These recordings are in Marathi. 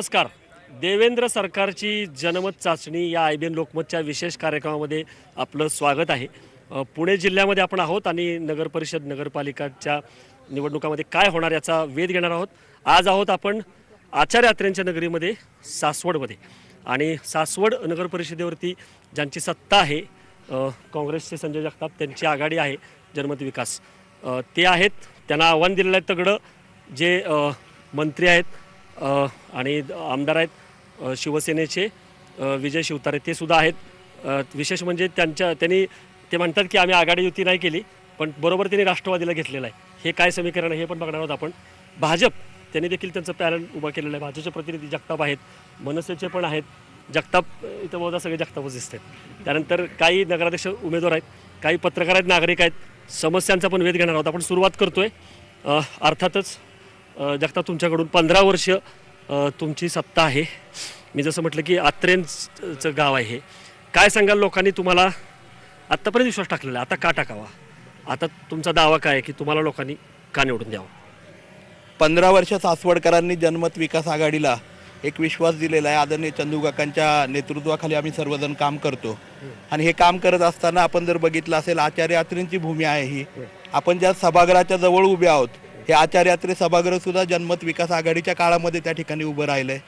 नमस्कार. देवेंद्र सरकारची जनमत चाचणी या आय बी एन लोकमतच्या विशेष कार्यक्रमामध्ये आपलं स्वागत आहे. पुणे जिल्ह्यामध्ये आपण आहोत आणि नगर परिषद नगरपालिकाच्या निवडणुकामध्ये काय होणार याचा वेध घेणार आहोत. आज आहोत आपण आचार्यात्र्यांच्या नगरीमध्ये सासवडमध्ये. आणि सासवड नगरपरिषदेवरती ज्यांची सत्ता आहे काँग्रेसचे संजय जगताप त्यांची आघाडी आहे जनमत विकास. ते आहेत त्यांना आव्हान दिलेलं आहे तगडं. जे मंत्री आहेत आणि आमदार आहेत शिवसेनेचे विजय शिवतारे ते सुद्धा आहेत. विशेष म्हणजे त्यांच्या त्यांनी ते म्हणतात की आम्ही आघाडी युती नाही केली पण बरोबर त्यांनी राष्ट्रवादीला घेतलेलं आहे. हे काय समीकरण आहे हे पण बघणार आहोत आपण. भाजप त्यांनी देखील त्यांचं पॅनल उभं केलेलं आहे. भाजपचे प्रतिनिधी जगताप आहेत मनसेचे पण आहेत. जगताप इथं बहुधा सगळे जगतापच दिसत आहेत. त्यानंतर काही नगराध्यक्ष उमेदवार आहेत काही पत्रकार आहेत नागरिक आहेत. समस्यांचा पण वेध घेणार आहोत. आपण सुरुवात करतोय. अर्थातच अ, जगताप तुमच्याकडून पंधरा वर्ष तुमची सत्ता आहे. मी जसं म्हटलं की आत्रेंचं गाव आहे हे. काय सांगाल लोकांनी तुम्हाला? आत्तापर्यंत विश्वास टाकलेला आहे. आता का टाकावा? आता तुमचा दावा काय आहे की तुम्हाला लोकांनी का निवडून द्यावं? पंधरा वर्ष सासवडकरांनी जनमत विकास आघाडीला एक विश्वास दिलेला आहे. आदरणीय चंदू काकांच्या नेतृत्वाखाली आम्ही सर्वजण काम करतो. आणि हे काम करत असताना आपण जर बघितलं असेल आचार्य यात्रेंची भूमी आहे ही. आपण ज्या सभागृहाच्या जवळ उभे आहोत हे आचार्य यात्रे सभागृह सुद्धा जनमत विकास आघाडीच्या काळामध्ये त्या ठिकाणी उभं राहिलंय.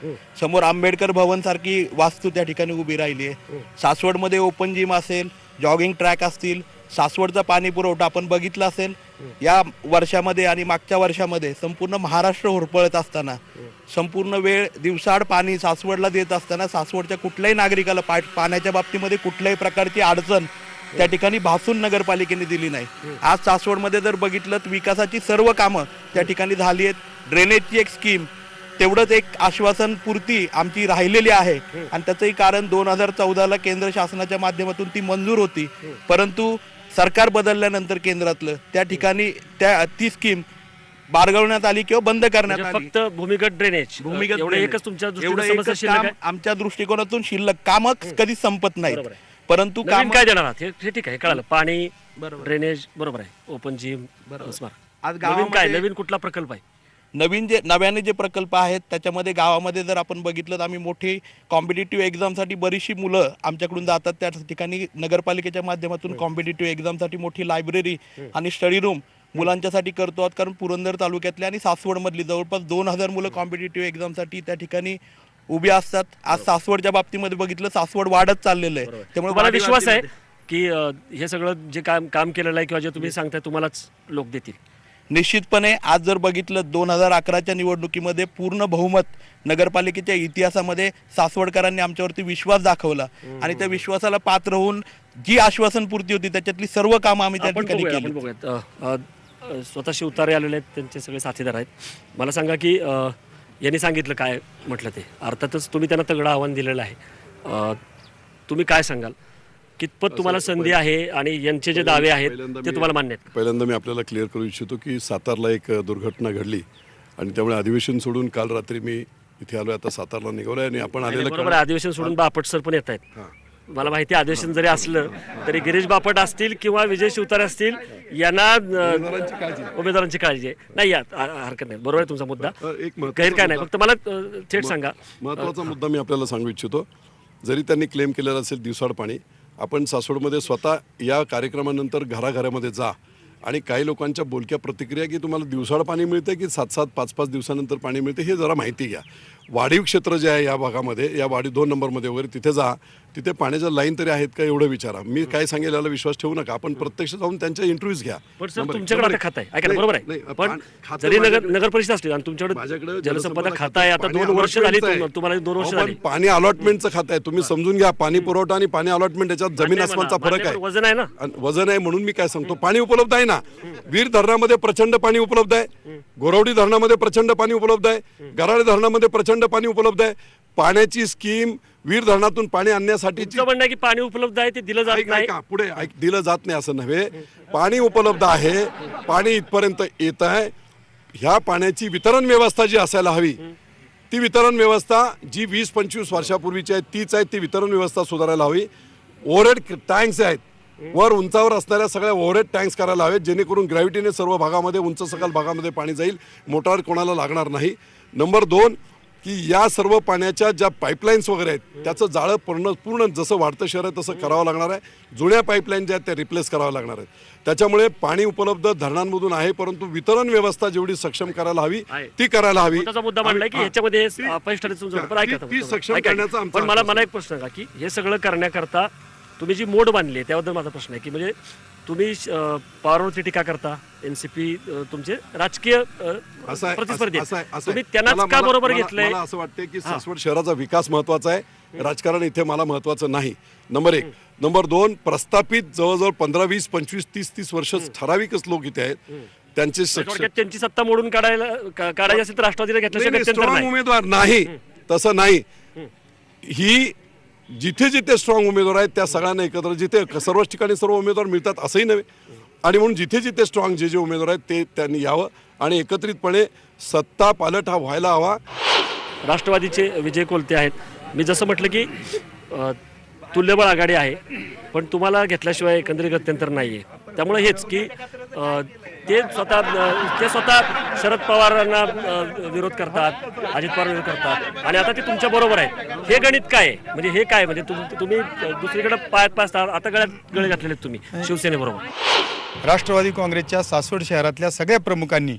समोर आंबेडकर भवन सारखी वास्तू त्या ठिकाणी उभी राहिली आहे. सासवडमध्ये ओपन जिम असेल जॉगिंग ट्रॅक असतील सासवडचा पाणी पुरवठा आपण बघितला असेल या वर्षामध्ये आणि मागच्या वर्षामध्ये संपूर्ण महाराष्ट्र होरपळत असताना संपूर्ण वेळ दिवसाआड पाणी सासवडला देत असताना सासवडच्या कुठल्याही नागरिकाला पा पाण्याच्या बाबतीमध्ये कुठल्याही प्रकारची अडचण त्या ठिकाणी भासून नगरपालिकेने दिली नाही. आज सासवडमध्ये जर बघितलं तर विकासाची सर्व कामं त्या ठिकाणी झाली आहेत. ड्रेनेजची एक स्कीम तेवढंच एक आश्वासन पूर्ती आमची राहिलेली आहे. आणि त्याचंही कारण दोन हजार चौदाला केंद्र शासनाच्या माध्यमातून ती मंजूर होती. परंतु सरकार बदलल्यानंतर केंद्रातलं त्या ठिकाणी त्या ती स्कीम बारगवण्यात आली किंवा बंद करण्यात म्हणजे आली. फक्त भूमिगत ड्रेनेज भूमिगत. एकच तुमच्या आमच्या दृष्टिकोनातून शिल्लक. काम कधी संपत आहे. परंतु नवीन काम काय देणार आहात? हे हे ठीक आहे हे कळालं. पाणी बरोबर. ड्रेनेज बरोबर आहे. ओपन जिम स्मार्ट आज नवीन काय? गावामध्ये- नवीन कुठला प्रकल्प आहे? नवीन जे नव्याने जे प्रकल्प आहेत त्याच्यामध्ये गावामध्ये जर आपण बघितलं तर आम्ही मोठी कॉम्पिटेटिव्ह एक्झामसाठी बरीचशी मुलं आमच्याकडून जातात. त्या ठिकाणी नगरपालिकेच्या माध्यमातून कॉम्पिटेटिव्ह एक्झामसाठी मोठी लायब्ररी आणि स्टडी रूम मुलांच्यासाठी करतो आहोत. कारण पुरंदर तालुक्यातल्या आणि सासवडमधली जवळपास दोन हजार मुलं कॉम्पिटेटिव्ह एक्झामसाठी त्या ठिकाणी उभी असतात. आज सासवडच्या बाबतीमध्ये बघितलं सासवड वाढत चाललेलं आहे. त्यामुळे वाढी विश्वास आहे की अं, हे सगळं जे काम काम केलेलं आहे किंवा जे तुम्ही सांगताय तुम्हालाच लोक देतील? निश्चितपणे आज जर बघितलं दोन हजार अकराच्या निवडणुकीमध्ये पूर्ण बहुमत नगरपालिकेच्या इतिहासामध्ये सासवडकरांनी आमच्यावरती विश्वास दाखवला. आणि त्या विश्वासाला पात्र होऊन जी आश्वासन पूर्ती होती त्याच्यातली सर्व कामं आम्ही त्या आपण ठिकाणी बघूया केली. आपण बघूयात. अ, अ, अ, स्वतः शिवतारे आलेले आहेत त्यांचे सगळे साथीदार आहेत. मला सांगा की अ, यांनी सांगितलं काय म्हटलं ते? अर्थातच तुम्ही त्यांना तगडं आव्हान दिलेलं आहे. तुम्ही काय सांगाल? कितपत तुम्हाला संधी आहे आणि यांचे जे दावे आहेत ते तुम्हाला मान्य आहेत? पहिल्यांदा मी आपल्याला क्लिअर करू इच्छितो की सातारला एक दुर्घटना घडली आणि त्यामुळे अधिवेशन सोडून काल रात्री मी इथे आलोय. आता सातारला निघालोय आणि आपण आलेलं अधिवेशन सोडून बापट सर पण येत आहेत मला माहिती अधिवेशन जरी असलं तरी गिरीश बापट असतील किंवा विजय शिवतारे असतील यांना उमेदवारांची काळजी आहे. नाही यात हरकत नाही. बरोबर आहे तुमचा मुद्दा. एक गैर काय नाही फक्त मला थेट सांगा. महत्त्वाचा मुद्दा मी आपल्याला सांगू इच्छितो. जरी त्यांनी क्लेम केलेला असेल दिवसाड पाणी आपण सासवडमध्ये स्वतः या कार्यक्रमानंतर घराघरामध्ये जा आणि काही लोकांच्या बोलक्या प्रतिक्रिया की तुम्हाला दिवसाड पाणी मिळतं की सात सात पाच पाच दिवसानंतर पाणी मिळते हे जरा माहिती घ्या. वाढीव क्षेत्र जे आहे या भागामध्ये या वाढीव दोन नंबरमध्ये वगैरे तिथे जा. तिथे पाण्याच्या लाईन तरी आहेत का एवढं विचारा. मी काय सांगेल याला विश्वास ठेवू नका. आपण प्रत्यक्ष जाऊन त्यांच्या इंटरव्ह्यूज घ्या. पण सर. तुमच्याकडे आता. खातं आहे. ऐका ना, नाही, बरोबर नाही, आहे पण पान- खातं जरी नगर माझ्याकडे- नगर परिषद असली आणि माझ्याकडे तुमच्याकडे जलसंपदा जलसंपदा खाता आहे आता पाणी दोन वर्ष झाली allotmentचं आहे. तुम- तुम्हाला दोन वर्ष अहो, पण झाली पाणी अलॉटमेंटचं खातं आहे. तुम्ही समजून घ्या पाणी पुरवठा आणि पाणी अलॉटमेंट याच्यात जमीन मान्य आहे आसमानचा मला, फरक मान्य आहे वजन आहे ना. आणि वजन आहे म्हणून मी काय सांगतो पाणी उपलब्ध आहे ना? वीर धरणामध्ये प्रचंड पाणी उपलब्ध आहे. गोरवडी धरणामध्ये प्रचंड पाणी उपलब्ध आहे. गराळे धरणामध्ये प्रचंड पाणी उपलब्ध आहे. पाण्याची स्कीम वीर धरणातून पाणी आणण्यासाठीची म्हणणं की पाणी उपलब्ध आहे ते दिलं जात नाही. ऐका, पुढे दिलं जात नाही असं नव्हे. पाणी उपलब्ध आहे पाणी इथपर्यंत येत आहे. ह्या पाण्याची वितरण व्यवस्था जी असायला हवी ती वितरण व्यवस्था जी वीस पंचवीस वर्षापूर्वीची आहे तीच आहे ती वितरण व्यवस्था सुधारायला हवी. ओव्हरहेड टँक्स आहेत. वर उंचावर असणाऱ्या सगळ्या ओव्हरहेड टँक्स करायला हवेत जेणेकरून ग्रॅव्हिटीने सर्व भागामध्ये उंच सकाल भागामध्ये पाणी जाईल. मोटार कोणाला लागणार नाही. नंबर दोन की या सर्व पाण्याच्या ज्या पाईपलाईन्स वगैरे आहेत त्याचं जाळं पूर्ण पूर्ण जसं वाढतं शहर आहे तसं करावं लागणार आहे जुन्या पाईपलाईन ज्या आहेत त्या रिप्लेस कराव्या लागणार आहेत त्याच्यामुळे पाणी उपलब्ध धरणांमधून आहे परंतु वितरण व्यवस्था जेवढी सक्षम करायला हवी. ती करायला हवी मुद्दा की ह्याच्यामध्ये ती- आता, सक्षम. करण्याचा मला मला एक प्रश्न आहे की हे सगळं करण्याकरता तुम्ही जी मोड बांधली आहे त्याबद्दल माझा प्रश्न आहे की म्हणजे तुम्ही पॉवरवरची टीका करता एनसीपी तुमचे राजकीय अ, असं आहे, प्रतिस्पर्धी. तुम्ही त्यांनाच का बरोबर घेतलंय? असं वाटतं की सासवड शहराचा विकास महत्त्वाचा आहे. राजकारण इथे मला महत्वाचं नाही. नंबर एक. नंबर दोन प्रस्थापित जवळजवळ पंधरा वीस पंचवीस तीस तीस वर्ष ठराविकच लोक इथे आहेत. त्यांचे थोडक्यात त्यांची सत्ता मोडून काढायला काढायची असेल तर राष्ट्रवादीला नाही उमेदवार नाही. तसं नाही. ही जिथे जिथे स्ट्रॉंग उमेदवार आहेत त्या सगळ्यांना एकत्र जिथे सर्वच ठिकाणी सर्व उमेदवार मिळतात असंही नव्हे. आणि म्हणून जिथे जिथे स्ट्रॉंग जे जे उमेदवार आहेत ते त्यांनी यावं आणि एकत्रितपणे सत्ता पालट हा व्हायला हवा. राष्ट्रवादीचे विजय कोलते आहेत. मी जसं म्हटलं की तुल्यबळ आघाडी आहे पण तुम्हाला घेतल्याशिवाय एकंदरीत गत्यंतर नाही आहे त्यामुळे हेच की ते स्वतः ते स्वतः शरद पवारांना विरोध करतात अजित पवार विरोध करतात. आणि आता ते तुमच्या बरोबर आहेत. हे गणित काय आहे? म्हणजे हे काय म्हणजे तुम- तुम्ही दुसरीकडे पायात पाचता आता गळ्यात गळे घातलेले तुम्ही शिवसेनेबरोबर राष्ट्रवादी काँग्रेसच्या सासवड शहरातल्या सगळ्या प्रमुखांनी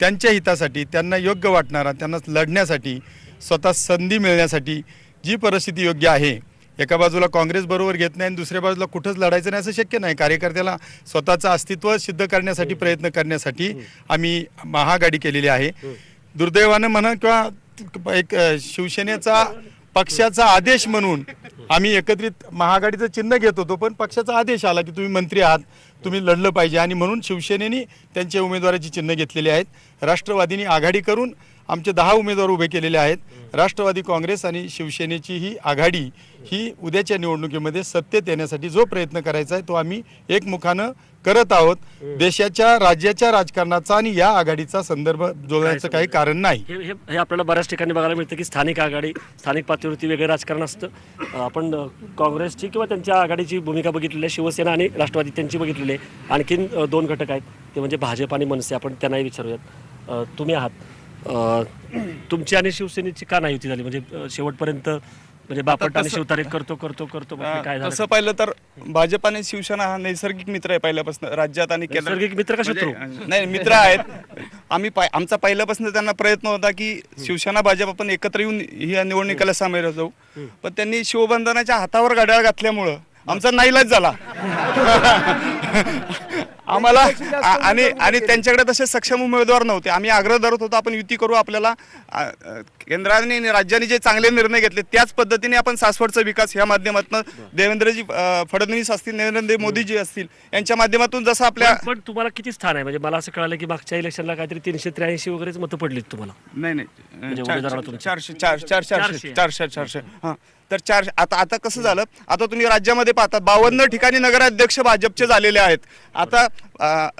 त्यांच्या हितासाठी त्यांना योग्य वाटणारा त्यांना लढण्यासाठी स्वतः संधी मिळण्यासाठी जी परिस्थिती योग्य आहे एका बाजूला काँग्रेस बरोबर घेत नाही आणि दुसऱ्या बाजूला कुठंच लढायचं नाही असं शक्य नाही. कार्यकर्त्याला स्वतःचं अस्तित्व सिद्ध करण्यासाठी प्रयत्न करण्यासाठी आम्ही महाआघाडी केलेली आहे. दुर्दैवानं म्हणा किंवा एक शिवसेनेचा पक्षाचा आदेश म्हणून आम्ही एकत्रित महाआघाडीचं चिन्ह घेत होतो पण पक्षाचा आदेश आला की तुम्ही मंत्री आहात तुम्ही लढलं पाहिजे. आणि म्हणून शिवसेनेने त्यांच्या उमेदवाराची चिन्ह घेतलेली आहेत. राष्ट्रवादीने आघाडी करून आमचे दहा उमेदवार उभे केलेले आहेत. राष्ट्रवादी काँग्रेस आणि शिवसेनेची ही आघाडी ही उद्याच्या निवडणुकीमध्ये सत्तेत येण्यासाठी जो प्रयत्न करायचा आहे तो आम्ही एकमुखानं करत आहोत. देशाच्या राज्याच्या राजकारणाचा आणि या आघाडीचा संदर्भ जोडण्याचं काही कारण नाही. हे हे आपल्याला बऱ्याच ठिकाणी बघायला मिळतं की स्थानिक आघाडी स्थानिक पातळीवरती वेगळं राजकारण असतं. आपण काँग्रेसची किंवा त्यांच्या आघाडीची भूमिका बघितलेली आहे. शिवसेना आणि राष्ट्रवादी त्यांची बघितलेली आहे. आणखीन दोन घटक आहेत. ते म्हणजे भाजप आणि मनसे. आपण त्यांनाही विचारूयात. तुम्ही आहात. तुमची आणि शिवसेनेची का नाही युती झाली? म्हणजे शेवटपर्यंत म्हणजे बापट आणि शिवतारे करतो करतो करतो बाकी काय झालं? तसं पाहिलं तर भाजप आणि शिवसेना हा नैसर्गिक मित्र आहे पहिल्यापासून राज्यात आणि नैसर्गिक मित्र का शत्रू? म्हणजे, नाही मित्र आहेत. आम्ही पाय- आमचा पहिल्यापासून त्यांना प्रयत्न होता की शिवसेना भाजप आपण एकत्र येऊन या निवडणुकीला सामील जाऊ पण त्यांनी शिवबंधनाच्या हातावर घड्याळ घातल्यामुळं आमचा नाईलाज झाला. आम्हाला आणि आणि त्यांच्याकडे तसे सक्षम उमेदवार नव्हते. आम्ही आग्रह धरत होतो आपण युती करू आपल्याला केंद्राने आणि राज्याने जे चांगले निर्णय घेतले त्याच पद्धतीने आपण सासवडचा विकास या माध्यमातून देवेंद्रजी फडणवीस असतील नरेंद्र मोदीजी असतील यांच्या माध्यमातून जसं आपल्या पण- तुम्हाला किती स्थान आहे? म्हणजे मला असं कळालं की मागच्या इलेक्शनला काहीतरी तीनशे त्र्याऐंशी वगैरेच मतं पडलीत तुम्हाला. नाही नाही. म्हणजे. चारशे चार चार चारशे. चारशे चारशे चारशे. हां. तर चार आता आता कसं झालं? आता तुम्ही राज्यामध्ये पाहता बावन्न ठिकाणी नगराध्यक्ष भाजपचे झालेले आहेत. आता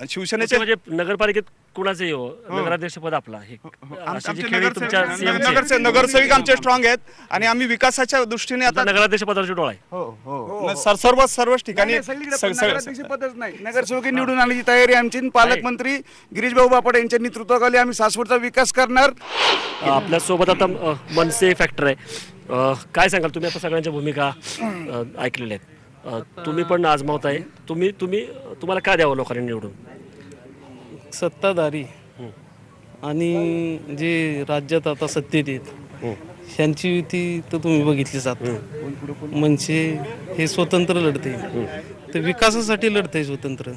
शिवसेनेचे म्हणजे नगरपालिकेत कुणाचे हो नगराध्यक्ष पद आपला हे नगरसेवक आहे. नगरसे- नगरसेवक आमचे स्ट्रॉंग आहेत आणि आम्ही विकासाच्या दृष्टीने आता नगराध्यक्ष पदाची डोळा आहे. हो हो. सर- सर्व सर्वच ठिकाणी पदच नाही. नगरसेवकी निवडून आणायची तयारी आमची आणि पालकमंत्री गिरीशभाऊ बापट यांच्या नेतृत्वाखाली आम्ही सासवडचा विकास करणार. आपल्यासोबत आता मनसे फॅक्टर आहे. अ, काय सांगाल? तुम्ही आता सगळ्यांच्या भूमिका अ, ऐकलेल्या आहेत. अ, तुम्ही पण आजमावताय तुम्ही तुम्ही तुम्हाला काय द्यावं लोकांनी निवडून? सत्ताधारी आणि जे राज्यात आता सत्तेत आहेत ह्यांची युती तर तुम्ही बघितलीच आता म्हणजे हे स्वतंत्र लढते ते विकासासाठी लढते स्वतंत्र.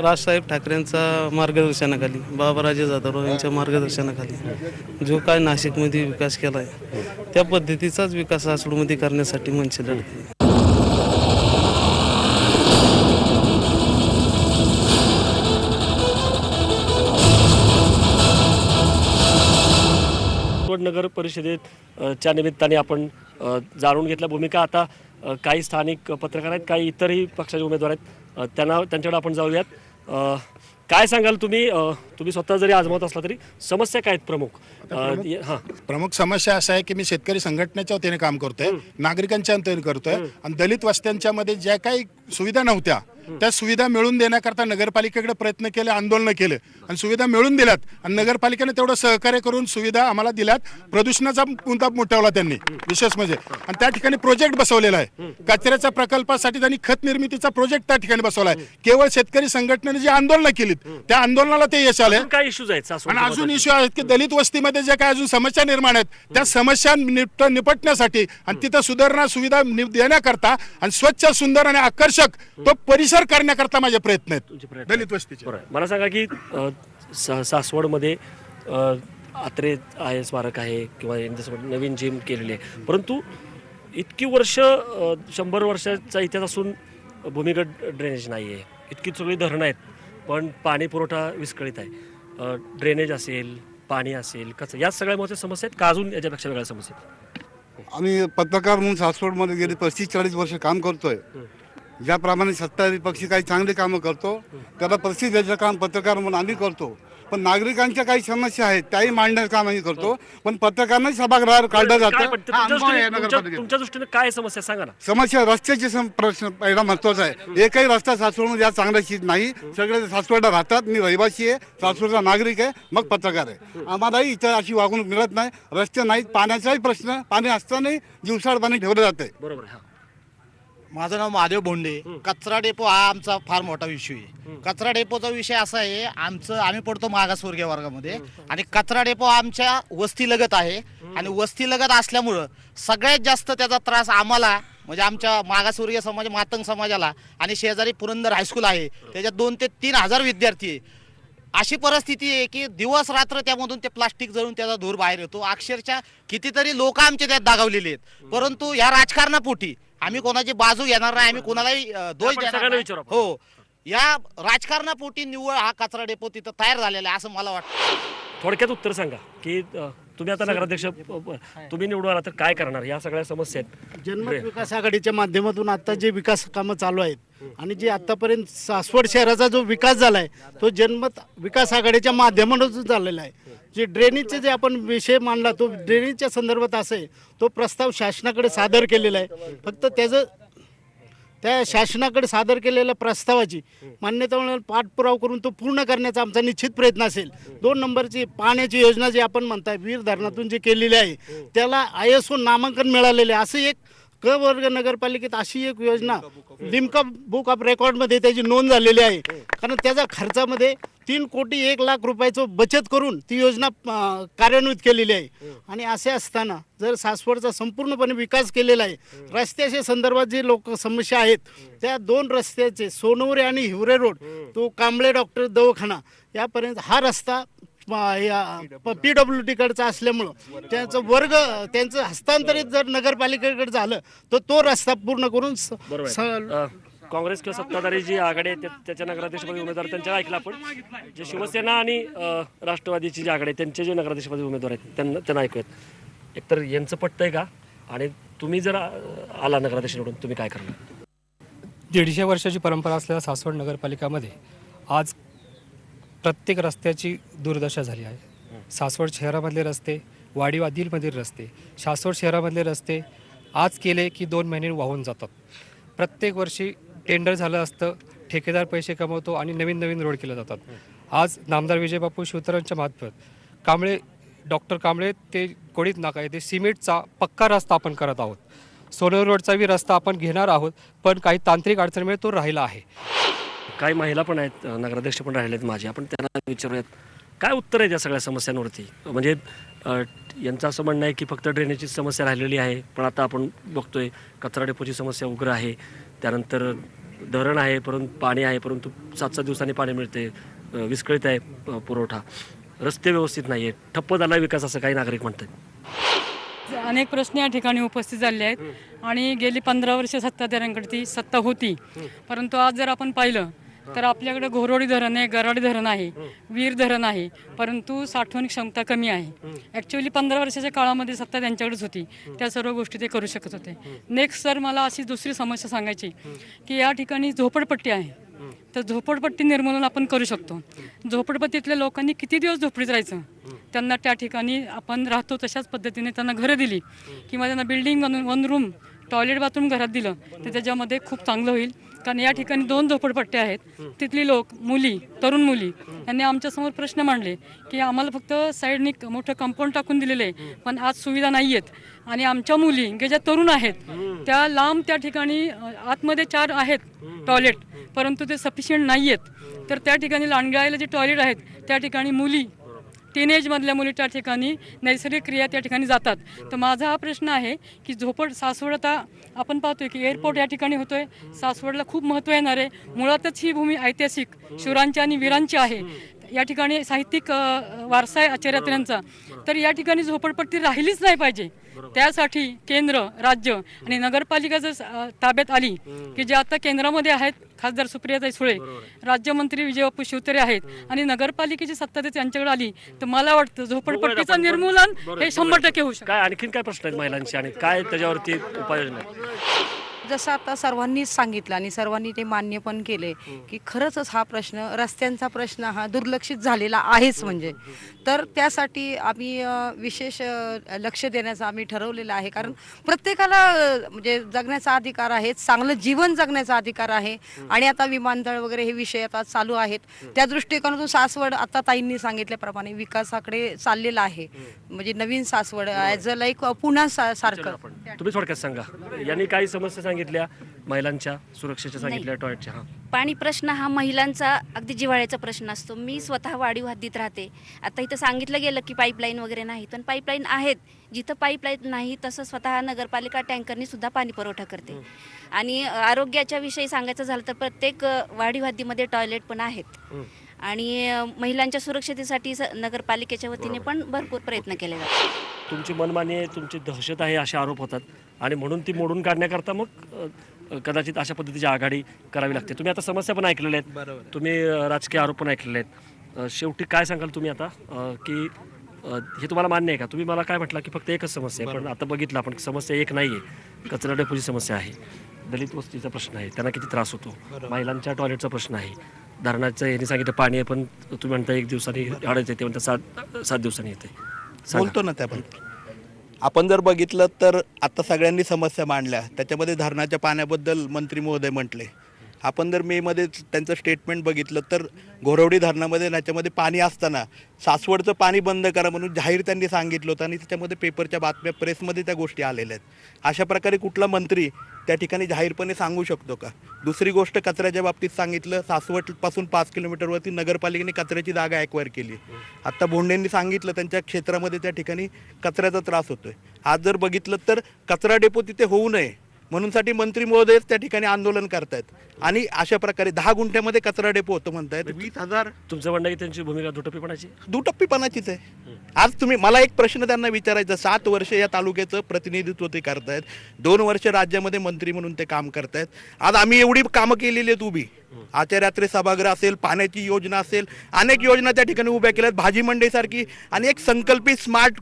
राजसाहेब ठाकरेंचा मार्गदर्शनाखाली बाबाराजे जाधवराव यांच्या मार्गदर्शनाखाली जो काय नाशिकमध्ये विकास केला आहे त्या पद्धतीचाच विकास आसडूमध्ये करण्यासाठी मनसे लढते नगर परिषदेत च्या निमित्ताने आपण जाणून घेतल्या भूमिका. आता काही स्थानिक पत्रकार आहेत काही इतरही पक्षाचे उमेदवार आहेत. त्यांना त्यांच्याकडे आपण जाऊयात. काय सांगाल तुम्ही? तुम्ही स्वतः जरी आजमावत असला तरी समस्या काय आहेत प्रमुख? हां. प्रमुख समस्या असा आहे की मी शेतकरी संघटनेच्या वतीने काम करतोय नागरिकांच्या वतीने करतोय आणि दलित वस्त्यांच्या मध्ये ज्या काही सुविधा नव्हत्या त्या सुविधा मिळवून देण्याकरता नगरपालिकेकडे प्रयत्न केले आंदोलन केलं. आणि सुविधा मिळवून दिल्यात. आणि नगरपालिकेने तेवढं सहकार्य करून सुविधा आम्हाला दिल्यात. प्रदूषणाचा मुद्दा मोठवला त्यांनी विशेष म्हणजे. आणि त्या ठिकाणी प्रोजेक्ट बसवलेला आहे. कचऱ्याच्या प्रकल्पासाठी त्यांनी खत निर्मितीचा प्रोजेक्ट त्या ठिकाणी बसवला आहे. केवळ शेतकरी संघटनेने जी आंदोलनं केलीत त्या आंदोलनाला ते यश आले काय इश्यूज आहेत सासवड आणि अजून इश्यू आहेत की दलित वस्तीमध्ये जे काय अजून समस्या निर्माण आहेत त्या समस्या निपट निपटण्यासाठी आणि तिथं सुधारणा सुविधा देण्याकरता आणि स्वच्छ सुंदर आणि आकर्षक तो परिसर करण्याकरता माझे प्रयत्न आहेत. तुमचे प्रयत्न दलित वस्तीचे. मला सांगा की अ, सा- सासवडमध्ये अ, आत्रे आहे स्मारक आहे किंवा यांच्यासोबत नवीन जिम केलेली आहे. परंतु इतकी वर्ष अ, शंभर वर्षाचा इतिहास असून भूमिगत ड्रेनेज नाही आहे इतकी सगळी धरणं आहेत पण पाणी पुरवठा विस्कळीत आहे. अ, ड्रेनेज असेल पाणी असेल कसं? या सगळ्या महत्त्वाच्या समस्या आहेत का अजून याच्यापेक्षा वेगळ्या समस्या आहेत? आम्ही पत्रकार म्हणून सासवडमध्ये गेली पस्तीस चाळीस वर्ष काम करतोय. ज्याप्रमाणे सत्ताधारी पक्षी काही चांगले कामं करतो त्याला प्रसिद्ध द्यायचं काम पत्रकार म्हणून आम्ही करतो. पण नागरिकांच्या काही समस्या आहेत त्याही मांडण्याचं काम आम्ही करतो. पण पत्रकारांनाही सभागृहावर काढलं जातं. हा तुमच्या अनुभव आहे दृष्टीने- तुमच्या काय समस्या सांगा ना. समस्या रस्त्याची सम- प्रश्न पहिला महत्त्वाचा आहे. एकही रस्ता सासवडमध्ये या चांगला शीत नाही. सगळे सासवडला राहतात. मी रहिवासी आहे. सासवडचा नागरिक आहे. मग पत्रकार आहे. आम्हालाही इथं अशी वागणूक मिळत नाही. रस्ते नाहीत. पाण्याचाही प्रश्न पाणी असतानाही दिवसाळ पाणी ठेवलं जाते बरोबर आहे हा. माझं नाव महादेव बोंडे. कचरा डेपो हा आमचा फार मोठा विषय आहे. कचरा डेपोचा विषय असा आहे आमचं आम्ही पडतो मागासवर्गीय वर्गामध्ये आणि कचरा डेपो आमच्या वस्तीलगत आहे. आणि वस्तीलगत असल्यामुळं सगळ्यात जास्त त्याचा त्रास आम्हाला म्हणजे आमच्या मागासवर्गीय समाज मातंग समाजाला आणि शेजारी पुरंदर हायस्कूल आहे. त्याच्यात दोन ते तीन हजार विद्यार्थी आहे. अशी परिस्थिती आहे की दिवस रात्र त्यामधून ते प्लास्टिक जळून त्याचा धूर बाहेर येतो. अक्षरशः कितीतरी लोक आमचे त्यात दागावलेले आहेत. परंतु या राजकारणापोटी आम्ही कोणाची बाजू घेणार नाही आम्ही कोणालाही अं, दोष आपण देणार सगळ्यांना नाही. विचारू आपण. हो. या राजकारणापोटी निव्वळ हा कचरा डेपो तिथं तयार झालेला आहे असं मला वाटतं. थोडक्यात उत्तर सांगा की अ, तुम्ही आता नगराध्यक्ष तुम्ही निवडून आला तर काय करणार? या सगळ्या समस्या आहेत. जनमत विकास आघाडीच्या माध्यमातून आता जे विकास कामं चालू आहेत आणि जे आतापर्यंत सासवड शहराचा जो विकास झाला आहे तो जनमत विकास आघाडीच्या माध्यमातून झालेला आहे. जे ड्रेनेजचे जे आपण विषय मांडला तो ड्रेनेजच्या संदर्भात असं आहे तो प्रस्ताव शासनाकडे सादर केलेला आहे. फक्त त्याचं त्या शासनाकडे सादर केलेल्या प्रस्तावाची मान्यता मिळून पाठपुराव करून तो पूर्ण करण्याचा आमचा निश्चित प्रयत्न असेल. दोन नंबरची पाण्याची योजना जी आपण म्हणताय वीर धरणातून जे केलेली आहे त्याला आय एस ओ नामांकन मिळालेले आहे. असं एक क वर्ग नगरपालिकेत अशी एक योजना लिमका बुक ऑफ रेकॉर्डमध्ये त्याची नोंद झालेली आहे. कारण त्याचा खर्चामध्ये तीन कोटी एक लाख रुपयाचं बचत करून ती योजना कार्यान्वित केलेली आहे. आणि असे असताना जर सासवडचा संपूर्णपणे विकास केलेला आहे रस्त्याच्या संदर्भात जे लोक समस्या आहेत त्या दोन रस्त्याचे सोनवरे आणि हिवरे रोड तो कांबळे डॉक्टर दवाखाना यापर्यंत हा रस्ता पी डब्ल्यू टीकडचा असल्यामुळं त्यांचं वर्ग त्यांचं हस्तांतरित जर नगरपालिकेकडे झालं तर तो रस्ता पूर्ण करून स- स- काँग्रेस किंवा सत्ताधारी जी आघाडी आहे त्या- त्याच्या नगराध्यक्षपदी उमेदवार त्यांच्या ऐकलं आपण. जे शिवसेना आणि अ, राष्ट्रवादीची जी आघाडी आहे त्यांचे जे नगराध्यक्षपदी उमेदवार आहेत त्यांना त्यांना ऐकूयात. एकतर यांचं पटतंय का? आणि तुम्ही जर अ, आला नगराध्यक्ष निवडून तुम्ही काय करणार? दीडशे वर्षाची परंपरा असलेल्या सासवड नगरपालिकामध्ये आज प्रत्येक रस्त्याची दुर्दशा झाली आहे. सासवड शहरामधले रस्ते वाडी वादीलमधील रस्ते सासवड शहरामधले रस्ते आज केले की दोन महिने वाहून जातात. प्रत्येक वर्षी टेंडर झालं असतं ठेकेदार पैसे कमवतो आणि नवीन नवीन रोड केले जातात. आज नामदार विजयबापू शिवतरांच्या मार्फत कांबळे डॉक्टर कांबळे ते गोडीत नाका येथे सिमेंटचा पक्का रस्ता आपण करत आहोत. सोनर रोडचा बी रस्ता आपण घेणार आहोत पण काही तांत्रिक अडचणीमुळे तो राहिला आहे. काही महिला पण आहेत नगराध्यक्ष पण राहिलेत माझे. आपण त्यांना विचारूयात काय उत्तर आहे त्या सगळ्या समस्यांवरती? म्हणजे यांचं असं म्हणणं आहे की फक्त ड्रेनेजची समस्या राहिलेली आहे पण आता आपण बघतोय कचरा डेपोची समस्या उग्र आहे. त्यानंतर धरण आहे परंतु पाणी आहे परंतु सात सात दिवसांनी पाणी मिळते विस्कळीत आहे पुरवठा. रस्ते व्यवस्थित नाही आहे ठप्प झाला विकास असं काही नागरिक म्हणतात अनेक प्रश्न या ठिकाणी उपस्थित झाले आहेत. आणि गेली पंधरा वर्ष सत्ताधाऱ्यांकडे ती सत्ता होती. परंतु आज जर आपण पाहिलं तर आपल्याकडे घोरोडी धरण आहे गराडी धरण आहे वीर धरण आहे परंतु साठवण क्षमता कमी आहे. ॲक्च्युली पंधरा वर्षाच्या काळामध्ये सत्ता त्यांच्याकडेच होती. त्या सर्व गोष्टी ते करू शकत होते. नेक्स्ट सर मला अशी दुसरी समस्या सांगायची की या ठिकाणी झोपडपट्टी आहे. तर झोपडपट्टी निर्मूलन आपण करू शकतो. झोपडपट्टीतल्या लोकांनी किती दिवस झोपडीत राहायचं? त्यांना त्या ठिकाणी आपण राहतो तशाच पद्धतीने त्यांना घरं दिली. किंवा त्यांना बिल्डिंग बनवून वन रूम टॉयलेट बाथरूम घरात दिलं तर त्याच्यामध्ये खूप चांगलं होईल. कारण या ठिकाणी दोन झोपडपट्ट्या आहेत. तिथली लोक मुली तरुण मुली यांनी आमच्यासमोर प्रश्न मांडले की आम्हाला फक्त साईडने मोठं कंपाऊंड टाकून दिलेलं आहे पण आज सुविधा नाही आहेत आणि आमच्या मुली जे ज्या तरुण आहेत त्या लांब त्या ठिकाणी आतमध्ये चार आहेत टॉयलेट परंतु ते सफिशियंट नाही आहेत तर त्या ठिकाणी लांडगाळायला जे टॉयलेट आहेत त्या ठिकाणी मुली टीनेजमधल्या मुली त्या ठिकाणी नैसर्गिक क्रिया त्या ठिकाणी जातात. तर माझा हा प्रश्न आहे की झोपड सासवड आता आपण पाहतोय की एअरपोर्ट या ठिकाणी होतोय. सासवडला खूप महत्त्व येणार आहे मुळातच ही भूमी ऐतिहासिक शूरांची आणि वीरांची आहे. या ठिकाणी साहित्यिक वारसा आहे आचार्यात्र्यांचा. तर या ठिकाणी झोपडपट्टी राहिलीच नाही पाहिजे. त्यासाठी केंद्र राज्य आणि नगरपालिका जर ताब्यात आली की जे आता केंद्रामध्ये आहेत खासदार सुप्रियाताई सुळे राज्यमंत्री विजय बापू शिवतरे आहेत आणि नगरपालिकेची सत्ता ते त्यांच्याकडे आली तर मला वाटतं झोपडपट्टीचं निर्मूलन हे शंभर टक्के होऊ शकतं. काय आणखीन काय प्रश्न आहेत महिलांचे आणि काय त्याच्यावरती उपाययोजना जसं आता सर्वांनीच सांगितलं आणि सर्वांनी ते मान्य पण केले की खरंच हा प्रश्न रस्त्यांचा प्रश्न हा दुर्लक्षित झालेला आहेच म्हणजे. तर त्यासाठी आम्ही विशेष लक्ष देण्याचं आम्ही ठरवलेलं आहे. कारण प्रत्येकाला म्हणजे जगण्याचा अधिकार आहे चांगलं जीवन जगण्याचा अधिकार आहे. आणि आता विमानतळ वगैरे हे विषय आता चालू आहेत. त्या दृष्टिकोनातून सासवड आता ताईंनी सांगितल्याप्रमाणे विकासाकडे चाललेलं आहे. म्हणजे नवीन सासवड ॲज अ लाईक पुन्हा सा- सारखं. तुम्ही थोडक्यात सांगा. यांनी काही समस्या सांगितल्या महिलांच्या सुरक्षेच्या सांगितल्या टॉयलेटच्या हा. पाणी प्रश्न हा महिलांचा अगदी जिव्हाळ्याचा प्रश्न असतो. मी स्वतः वाढीव हद्दीत राहते. आता इथं सांगितलं गेलं की पाईपलाईन वगैरे नाही पण पाईपलाईन आहेत. जिथं पाईपलाईन नाही तसं स्वतः नगरपालिका टँकरनी सुद्धा पाणी पुरवठा करते. आणि आरोग्याच्या विषयी सांगायचं झालं तर प्रत्येक वाढीव हद्दीमध्ये टॉयलेट पण आहेत. आणि महिलांच्या सुरक्षतेसाठी स- नगरपालिकेच्या वतीने पण भरपूर प्रयत्न केले जातात. तुमची मनमानी आहे तुमची दहशत आहे असे आरोप होतात. आणि म्हणून ती मोडून काढण्याकरता मग कदाचित अशा पद्धतीची आघाडी करावी लागते. तुम्ही आता समस्या पण ऐकलेल्या आहेत. तुम्ही राजकीय आरोप पण ऐकलेले आहेत. शेवटी काय सांगाल तुम्ही आता? की हे तुम्हाला मान्य आहे का? तुम्ही मला काय म्हटलं की फक्त एकच समस्या आहे पण आता बघितलं आपण समस्या एक नाही आहे. कचरा डेपोची समस्या आहे. दलित वस्तीचा प्रश्न आहे. त्यांना किती त्रास होतो? महिलांच्या टॉयलेटचा प्रश्न आहे. धरणाचं यांनी सांगितलं पाणी आहे पण तुम्ही म्हणता एक दिवसांनी आडायचं येते म्हणता सात सात दिवसांनी येते. बोलतो ना त्याबद्दल. आपण जर बघितलं तर आता सगळ्यांनी समस्या मांडल्या. त्याच्यामध्ये धरणाच्या पाण्याबद्दल मंत्री महोदय म्हटले. आपण जर मेमध्ये त्यांचं स्टेटमेंट बघितलं तर घोरवडी धरणामध्ये ह्याच्यामध्ये पाणी असताना सासवडचं पाणी बंद करा म्हणून जाहीर त्यांनी सांगितलं होतं आणि त्याच्यामध्ये पेपरच्या बातम्या प्रेसमध्ये त्या गोष्टी आलेल्या आहेत. अशा प्रकारे कुठला मंत्री त्या ठिकाणी जाहीरपणे सांगू शकतो का? दुसरी गोष्ट कचऱ्याच्या बाबतीत सांगितलं सासवडपासून पाच किलोमीटरवरती नगरपालिकेने कचऱ्याची जागा ॲक्वायर केली. आत्ता भोंडेंनी सांगितलं त्यांच्या क्षेत्रामध्ये त्या ठिकाणी कचऱ्याचा त्रास होतोय. आज जर बघितलं तर कचरा डेपो तिथे होऊ नये. म्हणूनसाठी मंत्री महोदयच त्या ठिकाणी आंदोलन करतायत. आणि अशा प्रकारे दहा गुंठ्यामध्ये कचरा डेपो होतो म्हणतायत. वीस हजार तुमचं म्हणणं आहे की त्यांची भूमिका दुटप्पीपणाची? दुटप्पीपणाचीच आहे. आज तुम्ही मला एक प्रश्न त्यांना विचारायचा सात वर्ष या तालुक्याचं प्रतिनिधित्व ते करतायत. दोन वर्ष राज्यामध्ये मंत्री म्हणून ते काम करतायत. आज आम्ही एवढी कामं केलेली आहेत उभी. आचार्यात्रे सभागृह असेल पाण्याची योजना असेल अनेक योजना त्या ठिकाणी उभ्या केल्यात. भाजी मंडईसारखी आणि एक संकल्पित स्मार्ट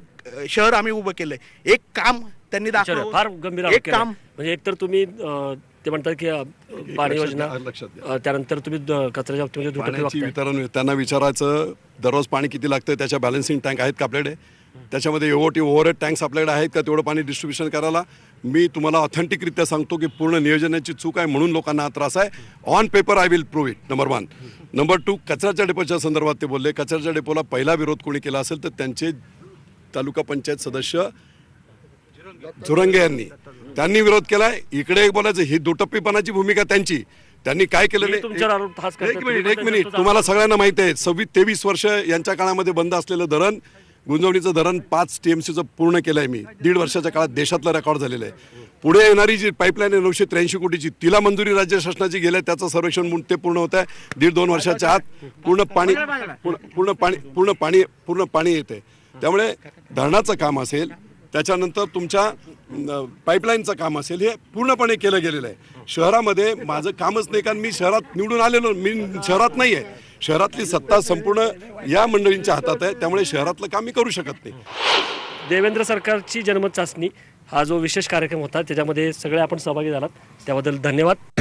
शहर आम्ही उभं केलंय. एक काम त्यांनी. दाखवलं फार गंभीर आरोप एक. काम म्हणजे एकतर तुम्ही अ, ते म्हणतात की अ, पाणी लक्षात योजना द्या, लक्षात द्या. अ, त्यानंतर तुम्ही कचऱ्याच्या बाबतीमध्ये दुटप्पी पाण्याची वागताय. वितरण त्यांना विचारायचं दररोज पाणी किती लागतं त्याच्या बॅलन्सिंग टँक आहेत का आपल्याकडे त्याच्यामध्ये ओटी ओव्हर टँक्स आपल्याकडे आहेत का तेवढं पाणी डिस्ट्रीब्युशन करायला मी तुम्हाला ऑथेंटिकरित्या सांगतो की पूर्ण नियोजनाची चूक आहे म्हणून लोकांना हा त्रास आहे on paper I will prove it number one number two कचऱ्याच्या डेपोच्या संदर्भात ते बोलले कचऱ्याच्या डेपोला पहिला विरोध कोणी केला असेल तर त्यांचे तालुका पंचायत सदस्य झुरंगे यांनी. त्यांनी विरोध केलाय. इकडे एक बोलायचं ही दुटप्पीपणाची भूमिका त्यांची. त्यांनी काय हाच करतोय. एक मिनिट एक मिनिट. तुम्हाला सगळ्यांना माहिती आहे सव्वीस तेवीस वर्ष यांच्या काळामध्ये बंद असलेलं धरण गुंजवणीचं धरण पाच टीएमसीचं पूर्ण केलं आहे मी. दीड वर्षाच्या काळात देशातलं रेकॉर्ड झालेलं आहे. पुढे येणारी जी पाईपलाईन आहे नऊशे त्र्याऐंशी कोटीची तिला मंजुरी राज्य शासनाची गेल्या त्याचं सर्वेक्षण म्हणून ते पूर्ण होत आहे. दीड दोन वर्षाच्या आत पूर्ण पाणी पूर्ण पूर्ण पाणी पूर्ण पाणी पूर्ण पाणी येते. त्यामुळे धरणाचं काम असेल त्याच्यानंतर तुमच्या पाईपलाईनचं काम असेल हे पूर्णपणे केलं गेलेलं आहे. शहरामध्ये माझं कामच नाही कारण मी शहरात निवडून आलेलो मी शहरात नाही आहे. शहरातली सत्ता संपूर्ण या मंडळींच्या हातात आहे त्यामुळे शहरातलं काम मी करू शकत नाही. देवेंद्र सरकारची जन्मचाचणी हा जो विशेष कार्यक्रम होता त्याच्यामध्ये सगळे आपण सहभागी झालात. त्याबद्दल धन्यवाद.